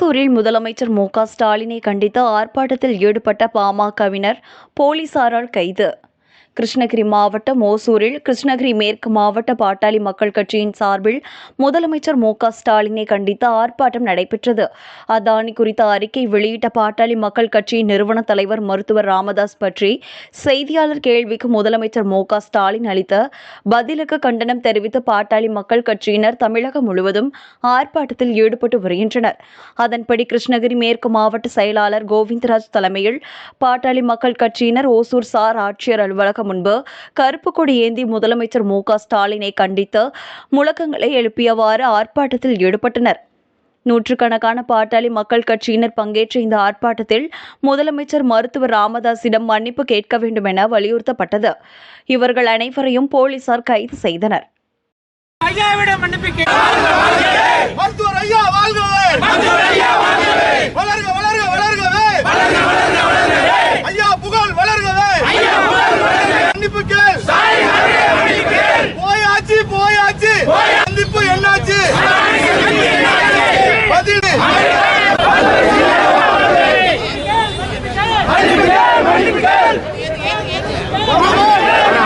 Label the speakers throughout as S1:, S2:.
S1: ஓசூரில் முதலமைச்சர் மு க ஸ்டாலினை கண்டித்து ஆர்ப்பாட்டத்தில் ஈடுபட்ட பாமகவினர் போலீசாரால் கைது. கிருஷ்ணகிரி மாவட்டம் ஓசூரில் கிருஷ்ணகிரி மேற்கு மாவட்ட பாட்டாளி மக்கள் கட்சியின் சார்பில் முதலமைச்சர் மு க ஸ்டாலினை கண்டித்து ஆர்ப்பாட்டம் நடைபெற்றது. அதானி குறித்த அறிக்கை வெளியிட்ட பாட்டாளி மக்கள் கட்சியின் நிறுவன தலைவர் மருத்துவர் ராமதாஸ் பற்றி செய்தியாளர் கேள்விக்கு முதலமைச்சர் மு க ஸ்டாலின் அளித்த பதிலுக்கு கண்டனம் தெரிவித்து பாட்டாளி மக்கள் கட்சியினர் தமிழகம் முழுவதும் ஆர்ப்பாட்டத்தில் ஈடுபட்டு வருகின்றனர். அதன்படி கிருஷ்ணகிரி மேற்கு மாவட்ட செயலாளர் கோவிந்தராஜ் தலைமையில் பாட்டாளி மக்கள் கட்சியினர் ஓசூர் சார் ஆட்சியர் அலுவலகம் முன்பு கருப்பு கொடி ஏந்தி முதலமைச்சர் மு ஸ்டாலினை கண்டித்து முழக்கங்களை எழுப்பியவாறு ஆர்ப்பாட்டத்தில் ஈடுபட்டனர். நூற்றுக்கணக்கான பாட்டாளி மக்கள் கட்சியினர் பங்கேற்ற இந்த ஆர்ப்பாட்டத்தில் முதலமைச்சர் மருத்துவர் ராமதாஸிடம் மன்னிப்பு கேட்க வேண்டும் என வலியுறுத்தப்பட்டது. இவர்கள் அனைவரையும் போலீசார் கைது செய்தனர்.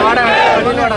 S2: வாடா வாடா